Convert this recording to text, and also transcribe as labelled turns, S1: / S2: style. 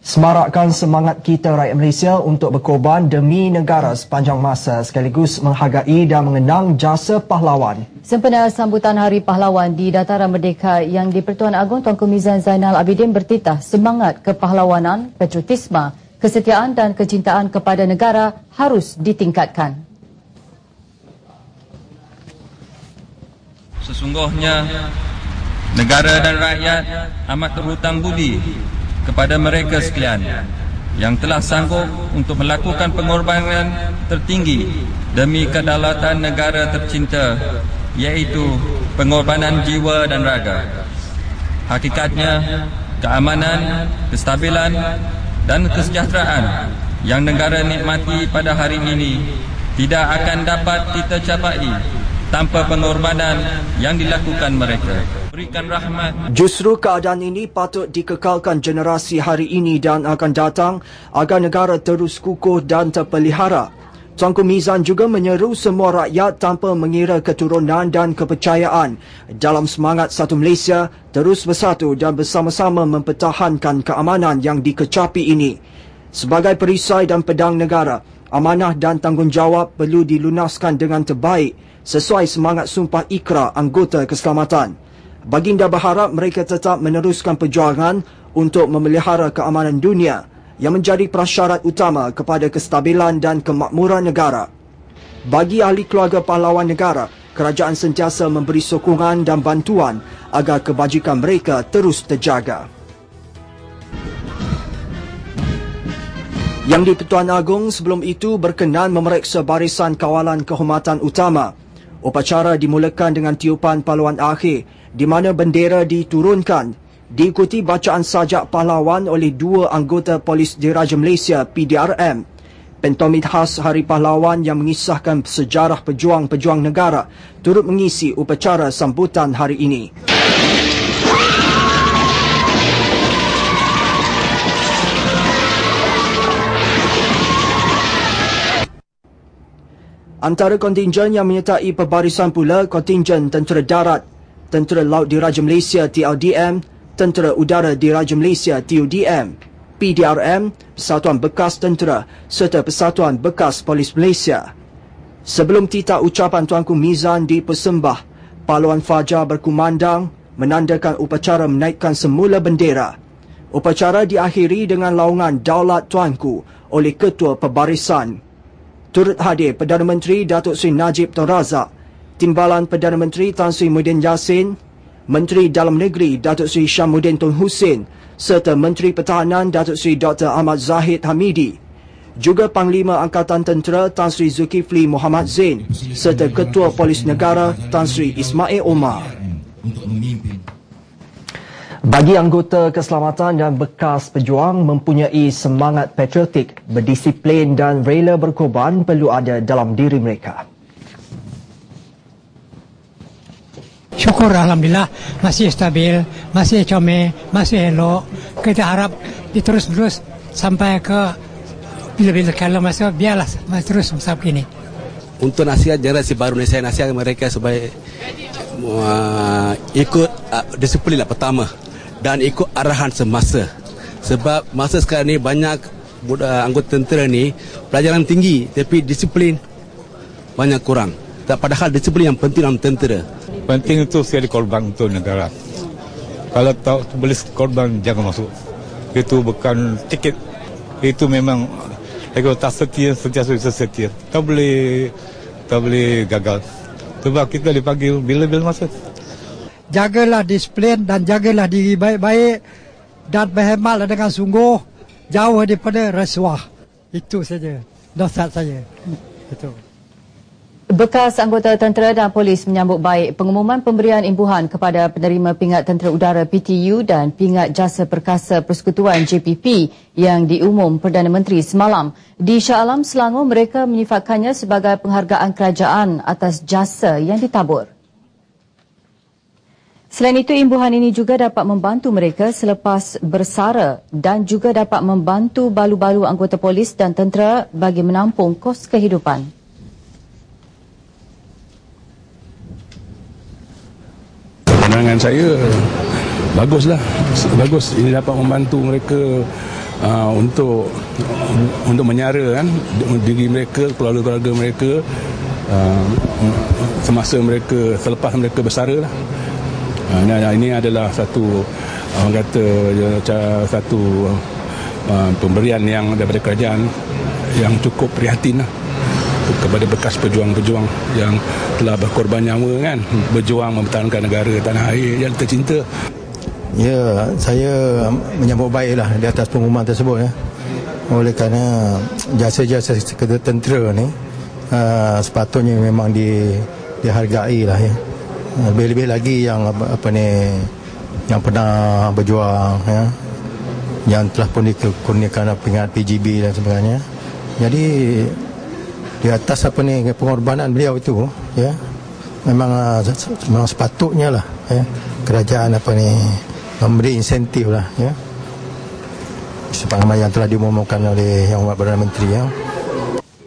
S1: Semarakkan semangat kita rakyat Malaysia untuk berkorban demi negara sepanjang masa sekaligus menghargai dan mengenang jasa pahlawan.
S2: Sempena sambutan Hari Pahlawan di Dataran Merdeka yang di Pertuan Agong Tuanku Mizan Zainal Abidin bertitah semangat kepahlawanan, patriotisme, kesetiaan dan kecintaan kepada negara harus ditingkatkan.
S3: Sesungguhnya negara dan rakyat amat terhutang budi kepada mereka sekalian yang telah sanggup untuk melakukan pengorbanan tertinggi demi kedaulatan negara tercinta iaitu pengorbanan jiwa dan raga. Hakikatnya, keamanan, kestabilan dan kesejahteraan yang negara nikmati pada hari ini tidak akan dapat kita capai tanpa pengorbanan yang dilakukan mereka. Berikan rahmat.
S1: Justru keadaan ini patut dikekalkan generasi hari ini dan akan datang agar negara terus kukuh dan terpelihara. Tuanku Mizan juga menyeru semua rakyat tanpa mengira keturunan dan kepercayaan dalam semangat satu Malaysia terus bersatu dan bersama-sama mempertahankan keamanan yang dikecapi ini. Sebagai perisai dan pedang negara, amanah dan tanggungjawab perlu dilunaskan dengan terbaik sesuai semangat sumpah ikra anggota keselamatan. Baginda berharap mereka tetap meneruskan perjuangan untuk memelihara keamanan dunia yang menjadi prasyarat utama kepada kestabilan dan kemakmuran negara. Bagi ahli keluarga pahlawan negara, kerajaan sentiasa memberi sokongan dan bantuan agar kebajikan mereka terus terjaga. Yang di Pertuan Agong sebelum itu berkenan memeriksa barisan kawalan kehormatan utama Upacara dimulakan dengan tiupan pahlawan akhir di mana bendera diturunkan diikuti bacaan sajak pahlawan oleh dua anggota polis diraja Malaysia PDRM. Pentomit khas Hari Pahlawan yang mengisahkan sejarah pejuang-pejuang negara turut mengisi upacara sambutan hari ini. Antara kontingen yang menyertai pembarisan pula kontingen Tentera Darat, Tentera Laut Diraja Malaysia TLDM, Tentera Udara Diraja Malaysia TUDM, PDRM, Persatuan Bekas Tentera serta Persatuan Bekas Polis Malaysia. Sebelum tita ucapan Tuanku Mizan dipersembah, pahlawan Fajar berkumandang menandakan upacara menaikkan semula bendera. Upacara diakhiri dengan laungan Daulat Tuanku oleh Ketua Pembarisan turut hadir Perdana Menteri Datuk Seri Najib Tun Razak, Timbalan Perdana Menteri Tan Sri Muhyiddin Yassin, Menteri Dalam Negeri Datuk Seri Syamuddin Tun Hussein serta Menteri Pertahanan Datuk Seri Dr. Ahmad Zahid Hamidi. Juga Panglima Angkatan Tentera Tan Sri Zulkifli Muhammad Zain serta Ketua Polis Negara Tan Sri Ismail Omar. Untuk memimpin bagi anggota keselamatan dan bekas pejuang mempunyai semangat patriotik, berdisiplin dan rela berkorban perlu ada dalam diri mereka.
S4: Syukur Alhamdulillah masih stabil, masih comel, masih elok. Kita harap diterus-terus sampai ke bila-bila kalau masih biarlah masih terus sampai ini.
S5: Untuk nasihat generasi baru ini saya nasihat mereka supaya uh, ikut uh, disiplin lah pertama dan ikut arahan semasa. Sebab masa sekarang ni banyak budak anggota tentera ni pelajaran tinggi tapi disiplin banyak kurang. Tak padahal disiplin yang penting dalam tentera.
S6: Penting itu sekali korban untuk negara. Kalau tak boleh korban jangan masuk. Itu bukan tiket. Itu memang kalau tak setia, sentiasa setia. Tak boleh tak boleh gagal. Sebab kita dipanggil bila-bila masa
S4: jagalah disiplin dan jagalah diri baik-baik dan berhematlah dengan sungguh jauh daripada rasuah. Itu saja nasihat saya. Itu.
S2: Bekas anggota tentera dan polis menyambut baik pengumuman pemberian imbuhan kepada penerima pingat tentera udara PTU dan pingat jasa perkasa persekutuan JPP yang diumum Perdana Menteri semalam. Di Shah Alam, Selangor, mereka menyifatkannya sebagai penghargaan kerajaan atas jasa yang ditabur. Selain itu, imbuhan ini juga dapat membantu mereka selepas bersara dan juga dapat membantu balu-balu anggota polis dan tentera bagi menampung kos kehidupan.
S7: Pandangan saya, baguslah. Bagus. Ini dapat membantu mereka uh, untuk untuk menyara kan? Diri mereka keluarga-keluarga mereka uh, semasa mereka selepas mereka bersara lah uh, ini adalah satu orang kata satu uh, pemberian yang daripada kerajaan yang cukup prihatin lah kepada bekas pejuang-pejuang yang telah berkorban nyawa kan berjuang mempertahankan negara tanah air yang tercinta
S8: Ya, saya menyambut baiklah di atas pengumuman tersebut ya. Oleh kerana jasa-jasa tentera ni uh, sepatutnya memang di dihargai lah ya. Lebih-lebih lagi yang apa, apa ni yang pernah berjuang ya. Yang telah pun dikurniakan peringatan PGB dan sebagainya. Jadi di atas apa ni pengorbanan beliau itu ya memang uh, memang sepatutnya lah ya kerajaan apa ni memberi insentif lah ya sebagaimana yang telah diumumkan oleh yang Perdana Menteri ya